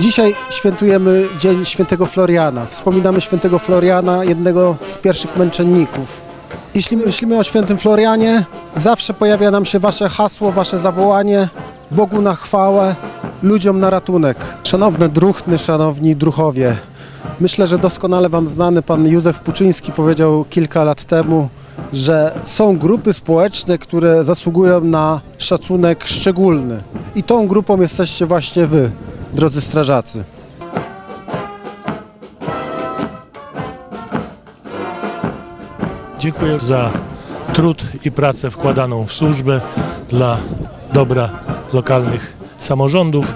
Dzisiaj świętujemy Dzień Świętego Floriana. Wspominamy Świętego Floriana, jednego z pierwszych męczenników. Jeśli myślimy o Świętym Florianie, zawsze pojawia nam się Wasze hasło, Wasze zawołanie Bogu na chwałę, ludziom na ratunek. Szanowne druchny, szanowni druchowie, myślę, że doskonale Wam znany pan Józef Puczyński powiedział kilka lat temu, że są grupy społeczne, które zasługują na szacunek szczególny. I tą grupą jesteście właśnie Wy, drodzy strażacy. Dziękuję za trud i pracę wkładaną w służbę dla dobra lokalnych samorządów.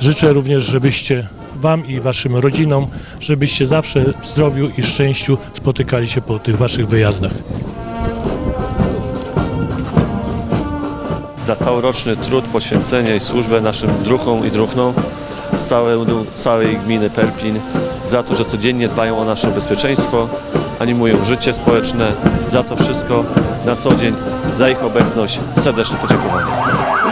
Życzę również, żebyście Wam i Waszym rodzinom, żebyście zawsze w zdrowiu i szczęściu spotykali się po tych Waszych wyjazdach. Za całoroczny trud, poświęcenie i służbę naszym druchom i druchnom z całej, całej gminy Perpin, za to, że codziennie dbają o nasze bezpieczeństwo, animują życie społeczne, za to wszystko na co dzień, za ich obecność serdeczne podziękowania.